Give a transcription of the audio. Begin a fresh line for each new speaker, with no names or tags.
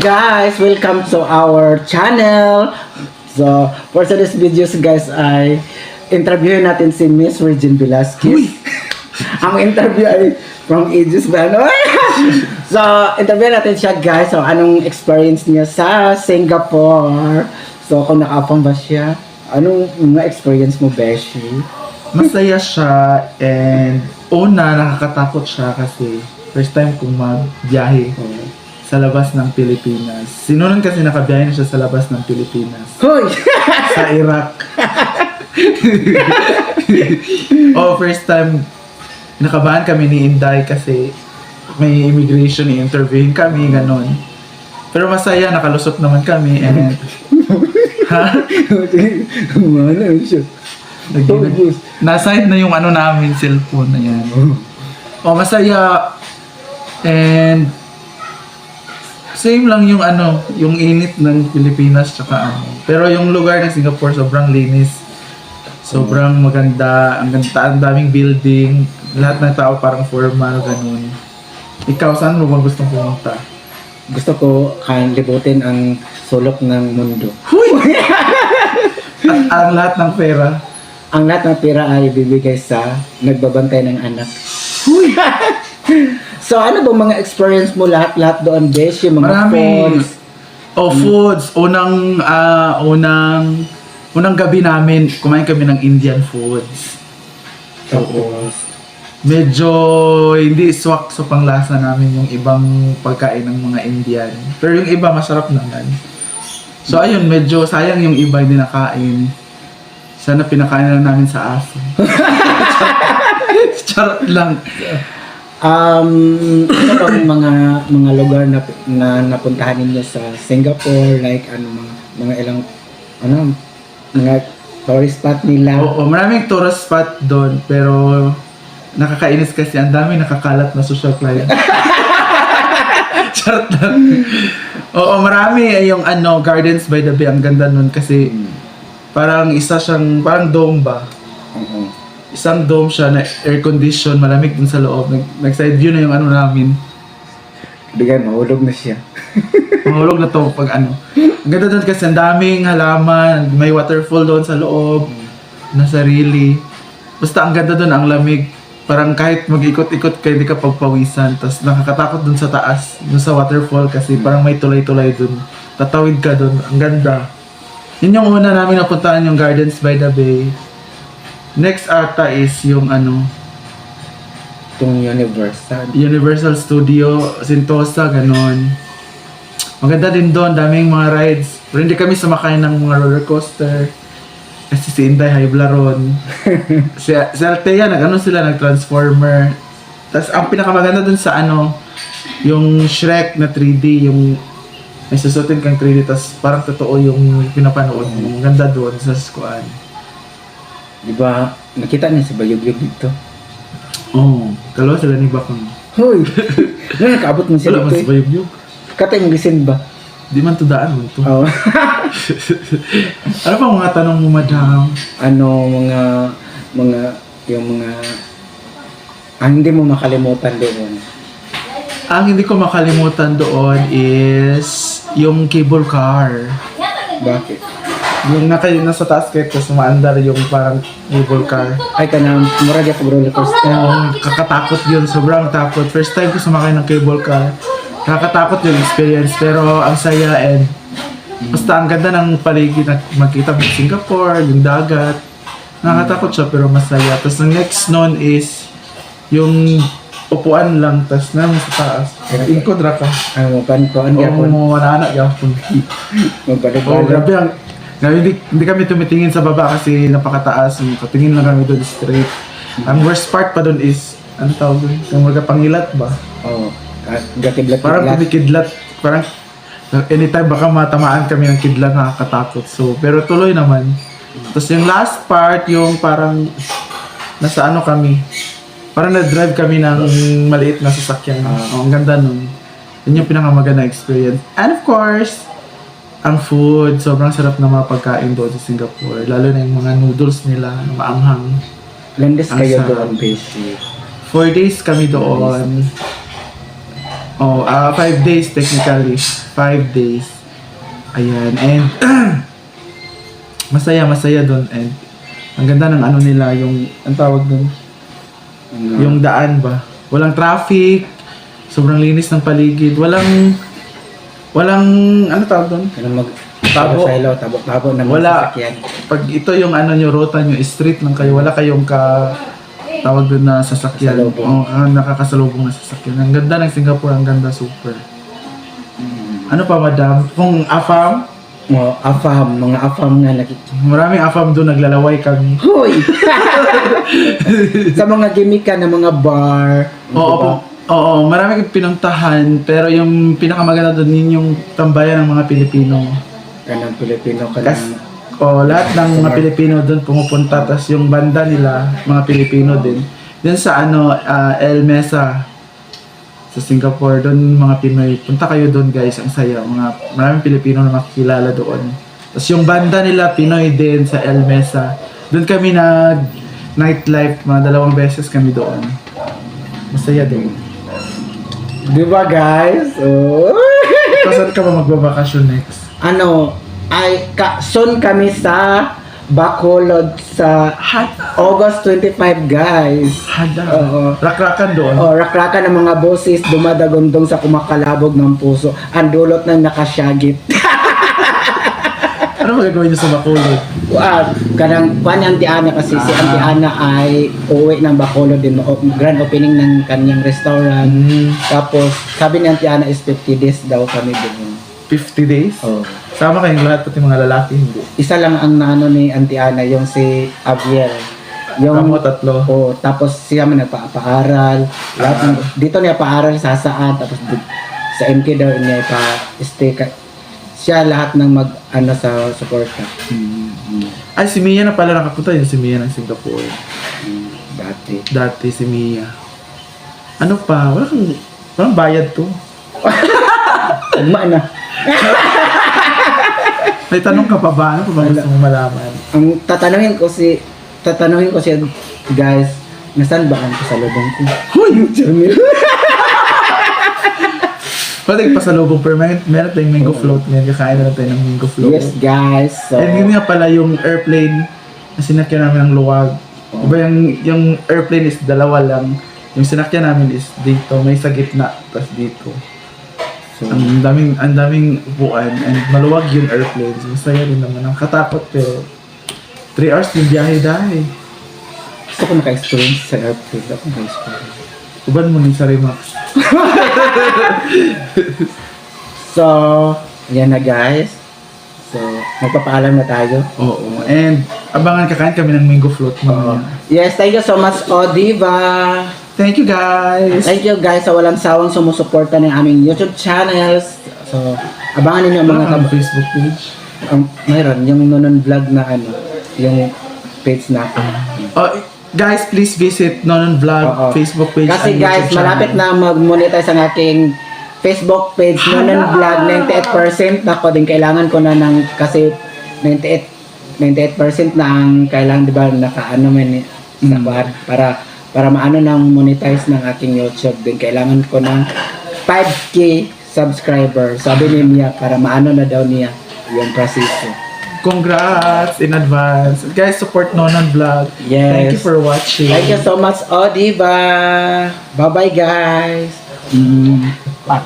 guys! Welcome to our channel! So, for today's videos guys ay interviewin natin si Miss Regine Velasquez. Ang interview ay from Aegis ba? Ano? so, interviewin natin siya guys. So, anong experience niya sa Singapore? So, kung nakapang ba siya? Anong mga experience mo, Beshi?
Masaya siya and una nakakatakot siya kasi first time kong magbiyahe
Oh.
Sa labas ng Pilipinas. Sinunan kasi nakabiyahe na siya sa labas ng Pilipinas.
Hoy!
Sa Iraq. oh, first time nakabahan kami ni Inday kasi may immigration i-interviewin kami, ganon. Pero masaya, nakalusot naman kami and ha?
Mana siya?
Nag- Naside na yung ano namin, cellphone na yan. Oh, masaya. And same lang yung ano, yung init ng Pilipinas tsaka ano. Pero yung lugar ng Singapore sobrang linis. Sobrang maganda, ang ganda, ang daming building, lahat ng tao parang formal, ganun. Ikaw, saan mo ba gustong pumunta?
Gusto ko kan libutin ang sulok ng mundo.
Huy! At ang lahat ng pera.
Ang lahat ng pera ay ibibigay sa nagbabantay ng anak.
Huy!
So ano ba mga experience mo lahat-lahat doon, Besh? Yung mga
Marami.
falls?
Oh, foods. Unang, ah, unang, unang gabi namin, kumain kami ng Indian foods.
Tapos,
Medyo hindi swak sa panglasa namin yung ibang pagkain ng mga Indian. Pero yung iba masarap naman. So ayun, medyo sayang yung iba hindi nakain. Sana pinakain na lang namin sa aso. Charot lang.
Um, ano ba yung mga mga lugar na, na napuntahan ninyo sa Singapore? Like, ano, mga, mga ilang, ano, mga tourist spot nila?
Oo, maraming tourist spot doon, pero nakakainis kasi ang dami nakakalat na social client. Charot lang. Oo, marami eh, yung ano, Gardens by the Bay, ang ganda nun kasi parang isa siyang, parang dome ba?
Oo.
Isang dome siya na air condition, malamig dun sa loob. Nag, nag-side view na yung ano namin.
Bigay, mahulog na siya.
Mahulog na to pag ano. Ang ganda doon kasi ang daming halaman, may waterfall doon sa loob, na sarili. Basta ang ganda doon, ang lamig. Parang kahit mag-ikot-ikot ka, hindi ka pagpawisan. Tapos nakakatakot doon sa taas, doon sa waterfall kasi parang may tulay-tulay doon. Tatawid ka doon, ang ganda. Yun yung una namin napuntahan yung Gardens by the Bay. Next ata is yung ano,
Itong Universal.
Universal Studio, Sentosa, ganon. Maganda din doon, daming mga rides. Pero hindi kami sumakay ng mga roller coaster. Kasi si Inday Haiblaron. si, si Althea, nag ano sila, nag-transformer. Tapos ang pinakamaganda doon sa ano, yung Shrek na 3D, yung may susutin kang 3D, tapos parang totoo yung pinapanood mo. Ang ganda doon sa skuan.
Di ba, nakita niya si Bayog-Yog dito?
Oo, oh, dalawa sila ni Bakang.
Hoy! Nga, nakaabot mo sila
Wala man si
eh.
Bayog
Katay mo gisin ba?
Di man tudaan mo ito.
Oo.
ano pa mga tanong mo, madam?
ano, mga, mga, yung mga, ang hindi mo makalimutan doon.
Ang hindi ko makalimutan doon is yung cable car.
Bakit?
Yung naka, nasa taas kayo, tapos umaandar yung parang cable car.
Ay, kanang, mura di ako roller coaster.
Yung kakatakot yun, sobrang takot. First time ko sumakay ng cable car. Nakakatakot yung experience, pero ang saya and basta ang ganda ng paligid na makita mo Singapore, yung dagat. Nakakatakot siya pero masaya. Tapos ang next nun is yung upuan lang, tapos na sa taas. Ingkod ra ka.
Ano mo, pan ko, ano
Oo, mo na yapon.
magbalik
Oo, grabe ang grabe, hindi, hindi kami tumitingin sa baba kasi napakataas. Patingin lang kami doon straight. Ang worst part pa doon is, ano tawag doon? Yung mga pangilat ba?
Oo. At gatiblat
Parang kumikidlat. Parang anytime baka matamaan kami ng kidlat nakakatakot. So, pero tuloy naman. Tapos yung last part, yung parang nasa ano kami. Parang na-drive kami ng maliit na sasakyan. Oh, ang ganda nun. Yun yung pinakamaganda experience. And of course, ang food, sobrang sarap na mga pagkain doon sa Singapore. Lalo na yung mga noodles nila, maanghang.
Landes
Ang
kayo
sarap.
doon, Beshi.
Four days kami doon. Oh, ah, five days technically. Five days. Ayan. And, masaya, masaya doon. And, ang ganda ng ano nila, yung, ang tawag doon, yung daan ba? Walang traffic, sobrang linis ng paligid, walang, walang, ano tawag doon?
Ano mag
Tabo.
Silo, tabo, tabo ng mga
Wala.
sasakyan.
Pag ito yung ano nyo, ruta nyo, street lang kayo, wala kayong ka, tawag doon na sasakyan.
Kasalubong.
Oo, ah, nakakasalubong na sasakyan. Ang ganda ng Singapore, ang ganda, super. Ano pa, madam? Kung AFAM,
Oh, afam, mga afam nga nakikita.
maraming AFAM doon, naglalaway kami.
Hoy! sa mga gimmick ng mga bar.
Oo,
diba?
Oo, marami kang pinuntahan, pero yung pinakamaganda doon yun yung tambayan ng mga Pilipino.
Kanang Pilipino ka
Kas,
lang.
oh, lahat ng mga Pilipino doon pumupunta, tapos yung banda nila, mga Pilipino din. Then sa ano, ah, El Mesa, sa Singapore, doon mga Pinoy, punta kayo doon guys, ang saya. Mga, maraming Pilipino na makikilala doon. Tapos yung banda nila, Pinoy din sa El Mesa. Doon kami nag nightlife, mga dalawang beses kami doon. Masaya din.
Di ba guys? Oh.
Saan ka ba magbabakasyon next?
ano, ay, ka, soon kami sa Bacolod sa August 25 guys.
Hada.
Oo.
Rakrakan doon.
Oh, rakrakan ng mga boses dumadagundong sa kumakalabog ng puso. Ang dulot ng nakasyagit.
Ano magagawin niyo sa Bacolod?
Ah, kanang kuan ni Auntie Ana kasi si
Ah.
Auntie Ana ay uwi ng Bacolod din o- grand opening ng kanyang restaurant.
Mm,
Tapos sabi ni Auntie Ana is 50 days daw kami doon.
50 days?
Oh.
Sama kayong lahat, pati mga lalaki, hindi.
Isa lang ang naano ni Auntie Ana, yung si Abiel. Yung
Kamo tatlo.
Oh, tapos siya man nagpa-paaral. Lahat ng, dito niya paaral sa saan tapos di- sa MK daw niya pa stay ka, siya lahat ng mag ano sa suporta.
Ay, si Mia na pala nakapunta yun, si Mia ng Singapore.
Hmm, dati.
Dati si Mia. Ano pa? Wala kang, walang bayad to.
Ugma na.
May tanong ka pa ba? Ano pa ba gusto mong malaman?
Ang tatanungin ko si tatanungin ko siya guys, nasaan ba ang kasalubong ko?
Huy!
Jamil.
Pwede pasalubong per meron, tayong mango float ngayon. Kakain na tayo ng mango float.
yes guys. So,
And yun nga pala yung airplane na sinakyan namin ng luwag. Diba yung, yung airplane is dalawa lang. Yung sinakyan namin is dito, may sa gitna, tapos dito.
so
Ang daming, ang daming upuan and maluwag yung airplane. So, masaya rin naman. Ang katakot pero 3 hours yung biyahe dahil.
gusto ko maka-experience sa airplane. Ako maka-experience.
Uban mo ni sa Remax.
So, yan na guys. So, magpapaalam na tayo.
Oo. And abangan kakain kami ng mango float mamaya.
Yes, thank you so much, Odiva.
Thank you guys!
Thank you guys sa walang sawang sumusuporta ng aming YouTube channels. So, abangan ninyo ang mga
kang
kab-
Facebook page.
ang mayroon yung nonon vlog na ano, yung page natin.
Oh, guys, please visit Nonon Vlog
Oo.
Facebook page.
Kasi
and
guys,
YouTube
malapit na mag-monetize ang aking Facebook page nonon vlog 98% ako din kailangan ko na ng kasi 98 98% na ang kailangan 'di ba naka ano man sa
Mm.
bar para para maano nang monetize ng aking YouTube din kailangan ko ng 5k subscriber sabi ni Mia para maano na daw niya yung proseso
Congrats in advance. Guys, support Nonon Vlog.
Yes.
Thank you for watching.
Thank you so much, Odiva. Bye-bye, guys. Mm, pak.